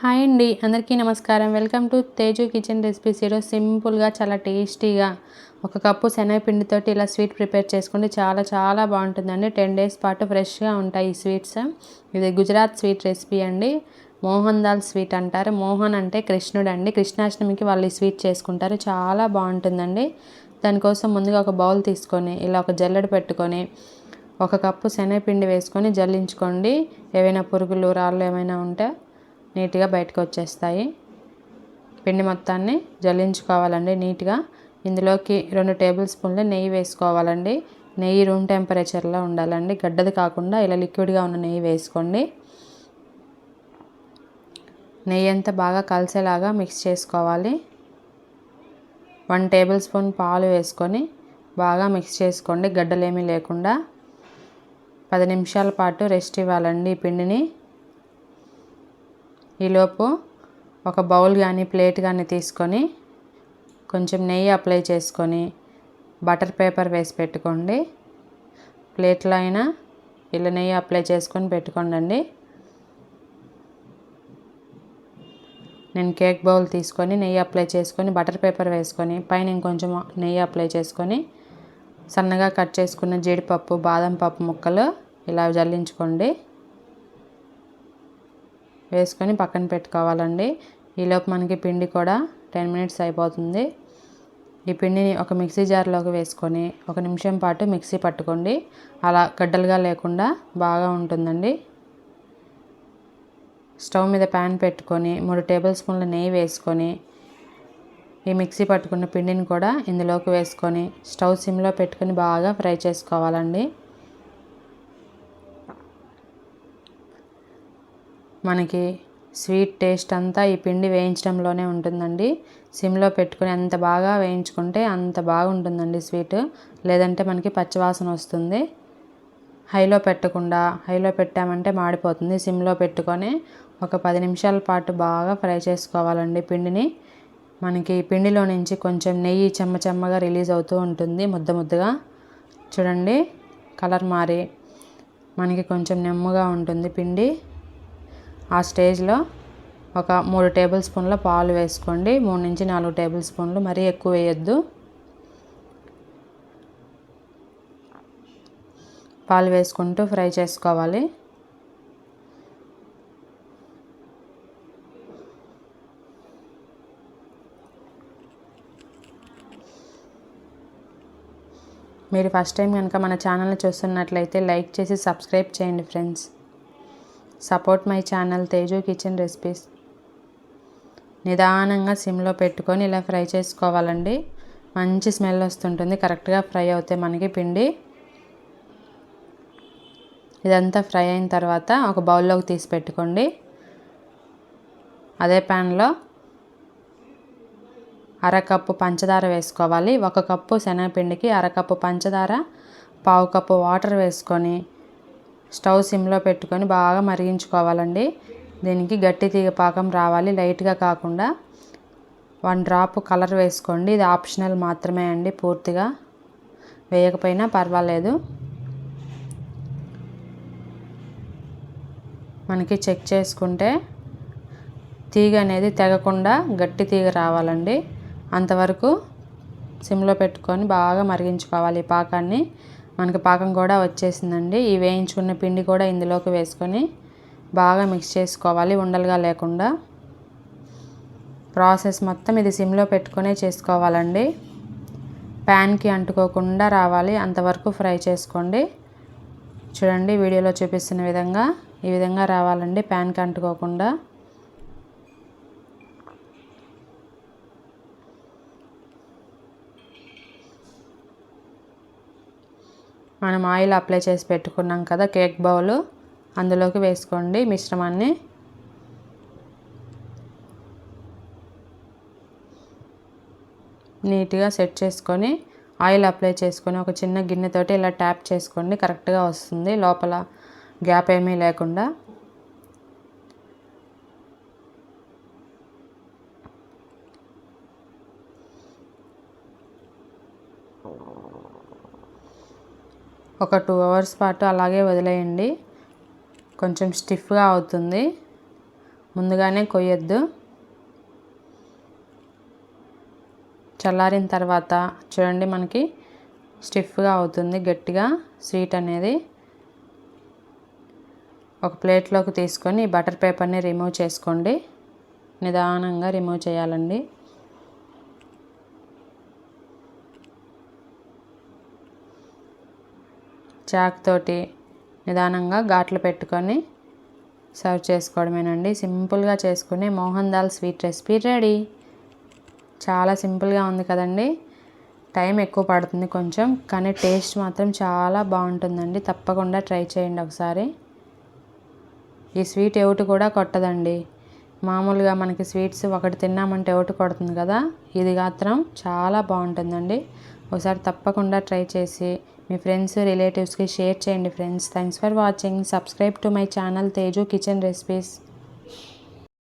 Hi అండి అందరికీ నమస్కారం. Welcome to Teju kitchen recipes. ఈరోజు సింపుల్గా చాలా టేస్టీగా ఒక కప్పు శనగపిండితోటి ఇలా స్వీట్ ప్రిపేర్ చేసుకుంటే చాలా చాలా బాగుంటుందండి. టెన్ డేస్ పాటు ఫ్రెష్గా ఉంటాయి ఈ స్వీట్స్. ఇది గుజరాత్ స్వీట్ రెసిపీ అండి. మోహన్ దాల్ స్వీట్ అంటారు. మోహన్ అంటే కృష్ణుడు అండి కృష్ణాష్టమికి వాళ్ళు ఈ స్వీట్ చేసుకుంటారు. చాలా బాగుంటుందండి. దానికోసం ముందుగా ఒక బౌల్ తీసుకొని ఇలా ఒక జల్లెడ పెట్టుకొని ఒక కప్పు శనగపిండి వేసుకొని జల్లించుకోండి. ఏవైనా పురుగులు రాళ్ళు ఏమైనా ఉంటే నీట్గా బయటకు వచ్చేస్తాయి. పిండి మొత్తాన్ని జల్లించుకోవాలండి నీట్గా. ఇందులోకి రెండు టేబుల్ స్పూన్లు నెయ్యి వేసుకోవాలండి. నెయ్యి రూమ్ టెంపరేచర్లో ఉండాలండి. గడ్డది కాకుండా ఇలా లిక్విడ్గా ఉన్న నెయ్యి వేసుకోండి. నెయ్యి అంతా బాగా కలిసేలాగా మిక్స్ చేసుకోవాలి. వన్ టేబుల్ స్పూన్ పాలు వేసుకొని బాగా మిక్స్ చేసుకోండి. గడ్డలేమీ లేకుండా. పది నిమిషాల పాటు రెస్ట్ ఇవ్వాలండి ఈ పిండిని. ఈలోపు ఒక బౌల్ కానీ ప్లేట్ కానీ తీసుకొని కొంచెం నెయ్యి అప్లై చేసుకొని బటర్ పేపర్ వేసి పెట్టుకోండి. ప్లేట్లో అయినా ఇలా నెయ్యి అప్లై చేసుకొని పెట్టుకోండి నేను కేక్ బౌల్ తీసుకొని నెయ్యి అప్లై చేసుకొని బటర్ పేపర్ వేసుకొని పైన ఇంకొంచెం నెయ్యి అప్లై చేసుకొని సన్నగా కట్ చేసుకున్న జీడిపప్పు బాదం పప్పు ముక్కలు ఇలా జల్లించుకోండి. వేసుకొని పక్కన పెట్టుకోవాలండి. ఈలోపు మనకి పిండి కూడా టెన్ మినిట్స్ అయిపోతుంది. ఈ పిండిని ఒక మిక్సీ జార్లోకి వేసుకొని ఒక నిమిషం పాటు మిక్సీ పట్టుకోండి. అలా గడ్డలుగా లేకుండా బాగా ఉంటుందండి. స్టవ్ మీద ప్యాన్ పెట్టుకొని మూడు టేబుల్ స్పూన్ల నెయ్యి వేసుకొని ఈ మిక్సీ పట్టుకున్న పిండిని కూడా ఇందులోకి వేసుకొని స్టవ్ సిమ్లో పెట్టుకొని బాగా ఫ్రై చేసుకోవాలండి. మనకి స్వీట్ టేస్ట్ అంతా ఈ పిండి వేయించడంలోనే ఉంటుందండి. సిమ్లో పెట్టుకుని ఎంత బాగా వేయించుకుంటే అంత బాగుంటుందండి స్వీట్. లేదంటే మనకి పచ్చివాసన వస్తుంది. హైలో పెట్టకుండా హైలో పెట్టామంటే మాడిపోతుంది. సిమ్లో పెట్టుకొని ఒక పది నిమిషాల పాటు బాగా ఫ్రై చేసుకోవాలండి పిండిని. మనకి పిండిలో నుంచి కొంచెం నెయ్యి చెమ్మ చెమ్మగా రిలీజ్ అవుతూ ఉంటుంది ముద్ద ముద్దగా. చూడండి కలర్ మారి మనకి కొంచెం నెమ్మగా ఉంటుంది పిండి. ఆ స్టేజ్లో ఒక మూడు టేబుల్ స్పూన్ల పాలు వేసుకోండి. మూడు నుంచి నాలుగు టేబుల్ స్పూన్లు మరీ ఎక్కువ వేయొద్దు. పాలు వేసుకుంటూ ఫ్రై చేసుకోవాలి. మీరు ఫస్ట్ టైం కనుక మన ఛానల్ని చూస్తున్నట్లయితే లైక్ చేసి సబ్స్క్రైబ్ చేయండి friends. Support my channel Teju kitchen recipes. నిదానంగా సిమ్లో పెట్టుకొని ఇలా ఫ్రై చేసుకోవాలండి. మంచి స్మెల్ వస్తుంటుంది. కరెక్ట్గా ఫ్రై అవుతే మనకి పిండి ఇదంతా ఫ్రై అయిన తర్వాత ఒక బౌల్లోకి తీసి పెట్టుకోండి. అదే ప్యాన్లో అరకప్పు పంచదార వేసుకోవాలి. ఒక కప్పు శనగపిండికి అరకప్పు పంచదార పావు కప్పు వాటర్ వేసుకొని స్టవ్ సిమ్లో పెట్టుకొని బాగా మరిగించుకోవాలండి. దీనికి గట్టి తీగ పాకం రావాలి లైట్గా కాకుండా. వన్ డ్రాప్ కలర్ వేసుకోండి. ఇది ఆప్షనల్ మాత్రమే అండి పూర్తిగా. వేయకపోయినా పర్వాలేదు. మనకి చెక్ చేసుకుంటే తీగ అనేది తెగకుండా గట్టి తీగ రావాలండి. అంతవరకు సిమ్లో పెట్టుకొని బాగా మరిగించుకోవాలి ఈ పాకాన్ని. మనకి పాకం కూడా వచ్చేసిందండి. ఈ వేయించుకున్న పిండి కూడా ఇందులోకి వేసుకొని బాగా మిక్స్ చేసుకోవాలి ఉండలుగా లేకుండా. ప్రాసెస్ మొత్తం ఇది సిమ్లో పెట్టుకునే చేసుకోవాలండి. ప్యాన్కి అంటుకోకుండా రావాలి. అంతవరకు ఫ్రై చేసుకోండి. చూడండి వీడియోలో చూపిస్తున్న విధంగా ఈ విధంగా రావాలండి. ప్యాన్కి అంటుకోకుండా. మనం ఆయిల్ అప్లై చేసి పెట్టుకున్నాం కదా కేక్ బౌల్. అందులోకి వేసుకోండి మిశ్రమాన్ని. నీట్గా సెట్ చేసుకొని ఆయిల్ అప్లై చేసుకొని ఒక చిన్న గిన్నెతోటి ఇలా ట్యాప్ చేసుకోండి. కరెక్ట్గా వస్తుంది. లోపల గ్యాప్ ఏమీ లేకుండా. ఒక టూ అవర్స్ పాటు అలాగే వదిలేయండి. కొంచెం స్టిఫ్గా అవుతుంది. ముందుగానే కొయ్యొద్దు. చల్లారిన తర్వాత చూడండి మనకి స్టిఫ్గా అవుతుంది గట్టిగా స్వీట్ అనేది. ఒక ప్లేట్లోకి తీసుకొని బటర్ పేపర్ని రిమూవ్ చేసుకోండి. నిదానంగా రిమూవ్ చేయాలండి. చాక్ తోటి నిదానంగా ఘాట్లు పెట్టుకొని సర్వ్ చేసుకోవడమేనండి. సింపుల్గా చేసుకునే Mohan dal sweet recipe ready. చాలా సింపుల్గా ఉంది కదండి. టైం ఎక్కువ పడుతుంది కొంచెం కానీ టేస్ట్ మాత్రం చాలా బాగుంటుందండి. తప్పకుండా ట్రై చేయండి ఒకసారి. ఈ స్వీట్ ఎవటి కూడా కొట్టదండి. మామూలుగా మనకి స్వీట్స్ ఒకటి తిన్నామంటే ఎవటి కొడుతుంది కదా? ఇది మాత్రం చాలా బాగుంటుందండి. ఒకసారి తప్పకుండా ట్రై చేసి మీ ఫ్రెండ్స్ రిలేటివ్స్కి షేర్ చేయండి friends. Thanks for watching subscribe to my channel Teju kitchen recipes